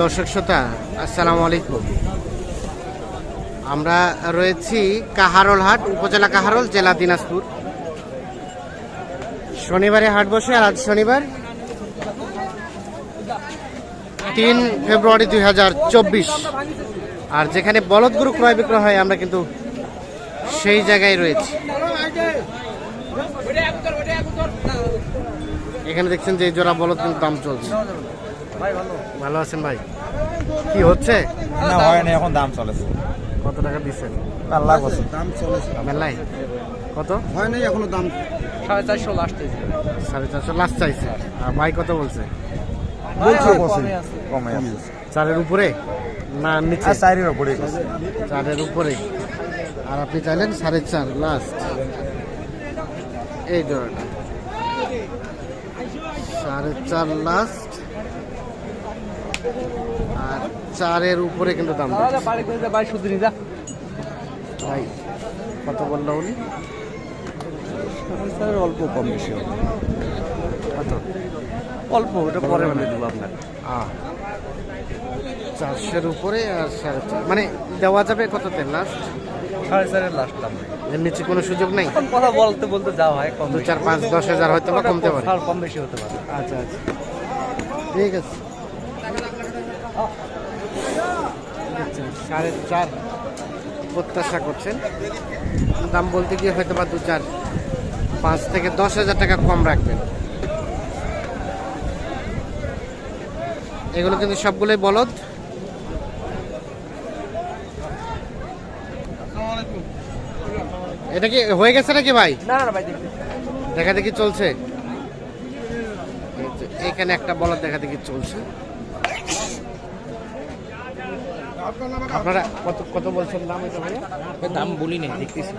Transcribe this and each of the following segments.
দর্শক শ্রোতা, আসসালামু আলাইকুম। আমরা রয়েছি কাহারোল হাট, উপজেলা কাহারোল, জেলা দিনাজপুর। শনিবারে হাট বসে, আর আজ শনিবার, তিন ফেব্রুয়ারি দুই হাজার চব্বিশ। আর যেখানে বলদ বলদগুরু ক্রয় বিক্রয় হয়, আমরা কিন্তু সেই জায়গায় রয়েছি। এখানে দেখছেন যে এই জোড়া বলদ কিন্তু দাম চলছে। ভালো আছেন ভাই? কি হচ্ছে? না হয় না এখন দাম চলেছে। কত টাকা দিচ্ছেন? বছর দাম চলেছে। মেলাই কত? হয় নাই এখনও দাম। সাড়ে চারশো লাস্ট সাড়ে চারশো লাস্ট চাইছে। আর ভাই কত বলছে? বলছে কমে চারের উপরে? না নিচে? আর চাইরের ওপরে চারের উপরে। আর আপনি চাইলেন সাড়ে চার লাস্ট এই জোড়াটা। সাড়ে চার লাস্ট আর চারের উপরে কিন্তু দাম। ভাই কত বলল উনি? অল্প কম বেশি কত? অল্প ওটা পরে মানে দেবো আপনার চারশের উপরে আর সাড়ে চার। মানে দেওয়া যাবে কততে লাস্ট সাড়ে চারের লাস্ট দাম। এর নিচে কোনো সুযোগ নেই? কথা বলতে বলতে যাওয়া হয় দু চার পাঁচ দশ হাজার হয়তো বা কমতে পারে। কম বেশি হতে পারে। আচ্ছা আচ্ছা। ঠিক আছে। সাড়ে চার। প্রত্যাশা করছেন। দাম বলতে গিয়ে হয়তো বা দু চার পাঁচ থেকে দশ হাজার টাকা কম রাখবেন। এগুলো কিন্তু সবগুলোই বলদ। এটা কি হয়ে গেছে নাকি ভাই? না না ভাই দেখি দেখা দেখি চলছে। এখানে একটা বলদ দেখা দেখি চলছে। আপনারা কত কত বলছেন দাম এটা ভাইয়া দাম বলি নেই দেখতেছি।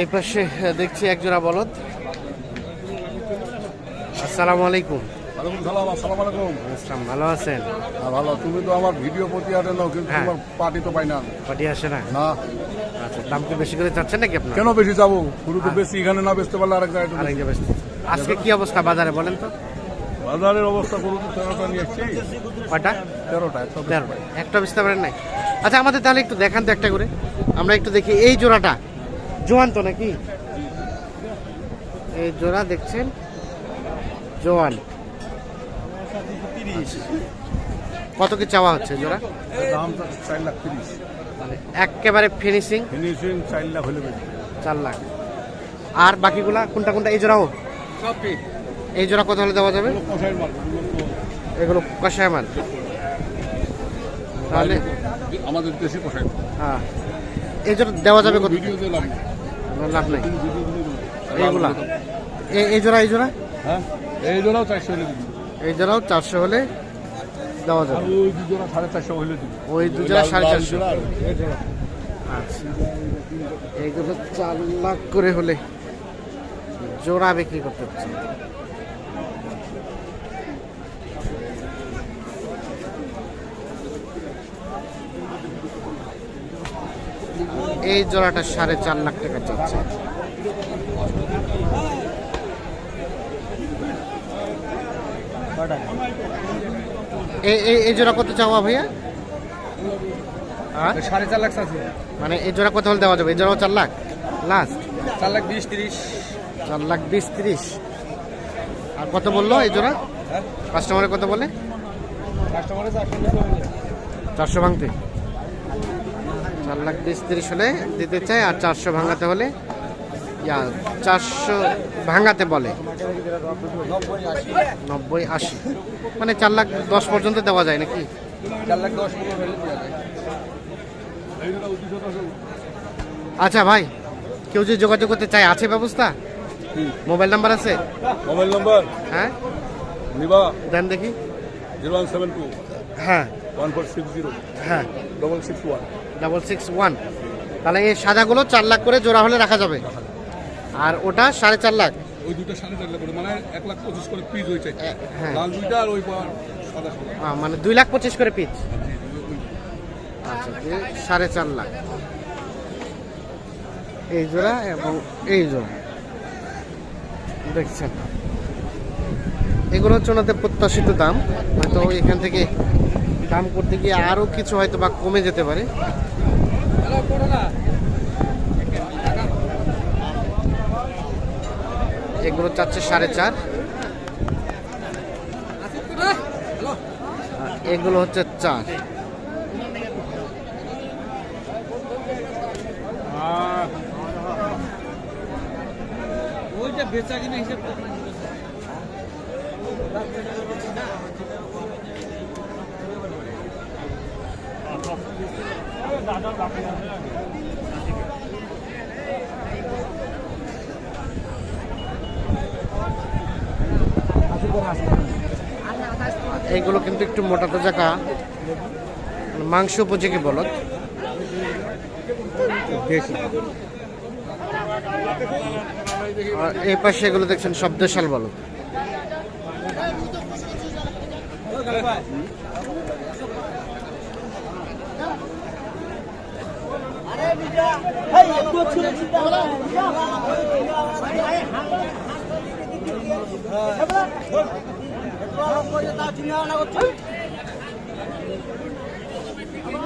এই পাশে দেখছি একজোড়া বলদ। আসসালামু আলাইকুম। ওয়ালাইকুম সালাম আসসালামু আলাইকুম। ভালো আছেন? হ্যাঁ, ভালো। তুমি তো আমার ভিডিও প্রতি আটে নাও কিন্তু হ্যাঁ। তোমার পার্টি তো পাই না। আসে না? না। আচ্ছা দাম কি বেশি করে চাচ্ছেন নাকি আপনার? কেন বেশি যাব শুরু তো বেশি এখানে না বেচতে পারলে আরেক জায়গায় তো আরেক জায়গায় আজকে কি অবস্থা বাজারে বলেন তো? বাজারের অবস্থা করু তো তেরোটা নিয়ে এসছি কয়টা? তেরোটা একটা পারেন নাই? আচ্ছা আমাদের তাহলে একটু দেখান তো একটা করে। আমরা একটু দেখি এই জোড়াটা। জোয়ান তো নাকি? এই জোড়া দেখছেন? জোয়ান। কত কি চাওয়া হচ্ছে জোড়া? দাম চার লাখ তিরিশ। মানে একেবারে ফিনিশিং ফিনিশিং চার লাখ হলে চার লাখ। আর বাকিগুলা কোনটা কোনটা? এই জোড়াও? সব এই জোড়া কত হলে দেওয়া যাবে? এগুলো কষায় মাল। তাহলে আমাদের দেশে হ্যাঁ। এই জোড়া দেওয়া যাবে কত? লাভ নেই। এইগুলা? এই এই জোড়া এই জোড়া? হ্যাঁ। এই জোড়াও চারশো হলে দিবি। এই জোড়াও চারশো হলে দেওয়া যাবে। ওই দু জোড়া সাড়ে চারশো হলে দিবি। ওই দু জোড়া সাড়ে চারশো। আচ্ছা। এইগুলো চার লাখ করে হলে জোড়া বিক্রি করতে হচ্ছে। এই জোড়াটা সাড়ে চার লাখ টাকা চাচ্ছে এই- জোড়া কত চাওয়া ভাইয়া? আর সাড়ে চার লাখ আছে মানে এই জোড়া কত হলে দেওয়া যাবে? এই জোড়াও চার লাখ? লাস্ট চার লাখ বিশ তিরিশ। চার লাখ বিশ তিরিশ। আর কত বলল এই জোড়া? হ্যাঁ? কাস্টমারে কত বলে? কাস্টমারে চারশো ভাঙতে। চার লাখ বিশ তিরিশ হলে দিতে চাই আর চারশো ভাঙাতে হলে চারশো ভাঙাতে বলে। নব্বই আশি। মানে চার লাখ দশ পর্যন্ত দেওয়া যায় নাকি? চার লাখ দশ আচ্ছা ভাই কেউ যদি যোগাযোগ করতে চায় আছে ব্যবস্থা? মোবাইল নাম্বার আছে? Mobile number? হ্যাঁ? নিবা? দেন দেখি। Zero one seven two. হ্যাঁ। One four six zero. হ্যাঁ। Double six one. Double six one. তাহলে এই সাদাগুলো চার লাখ করে জোড়া হলে রাখা যাবে। আর ওটা সাড়ে চার লাখ। ওই দুটো সাড়ে চার লাখ মানে এক লাখ পঁচিশ করে পিস হয়েছে। হ্যাঁ। লাল দুইটা আর ওই সাদা সাদা। মানে দুই লাখ পঁচিশ করে পিস আচ্ছা সাড়ে চার লাখ। এই জোড়া এবং এই জোড়া। দেখছেন? এগুলো হচ্ছে ওনাদের প্রত্যাশিত দাম। হয়তো এখান থেকে দাম করতে গিয়ে আরও কিছু হয়তো বা কমে যেতে পারে। এগুলো চাচ্ছে সাড়ে চার। এগুলো হচ্ছে চার। ওইটা এইগুলো কিন্তু একটু মোটা তাজাকা মাংস উপযোগী বলদ আর এই পাশে এগুলো দেখছেন সব দেশাল বলদ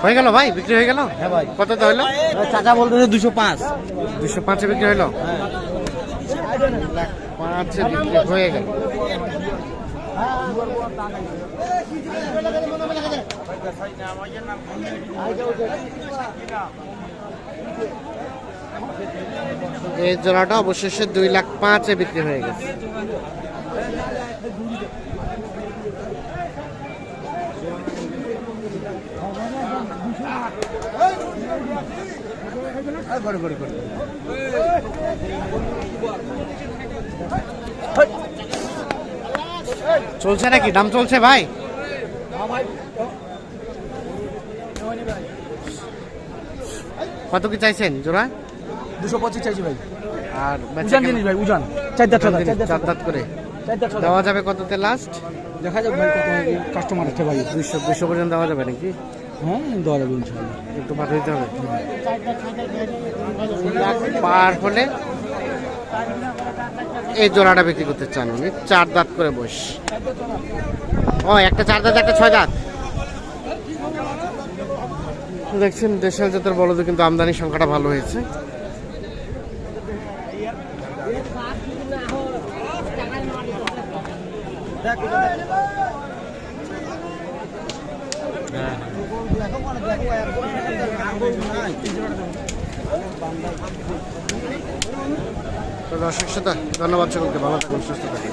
হয়ে গেল ভাই? বিক্রি হয়ে গেল? হ্যাঁ ভাই। কত তো হলো? চাচা বলতেছে দুশো পাঁচ। দুশো পাঁচে বিক্রি হলো? লাখ পাঁচে বিক্রি হয়ে গেল। এই জোড়াটা অবশেষে দুই লাখ পাঁচে বিক্রি হয়ে গেছে। চলছে নাকি? দাম চলছে ভাই? কত কি চাইছেন জোড়া? দুশো পঁচিশ চাইছি ভাই। আর উজান জিনিস ভাই উজান। চার চার উজান চার দাঁত করে। দেওয়া যাবে কততে লাস্ট দেখা ভাই কত কাস্টমার আছে ভাই। দুইশো দুইশো পর্যন্ত দেওয়া যাবে নাকি? হ্যাঁ দেওয়া যাবে ইনশাল্লাহ একটু হবে। পার হলে এই জোড়াটা বিক্রি করতে চান উনি। চার দাঁত করে বস। ও একটা চার দাঁত একটা ছয় দাঁত। দেখছেন দেশের জাতের বলদে কিন্তু আমদানি সংখ্যাটা ভালো হয়েছে। দর্শক শ্রোতা ধন্যবাদ সকলকে ভালো থাকুন সুস্থ থাকুন।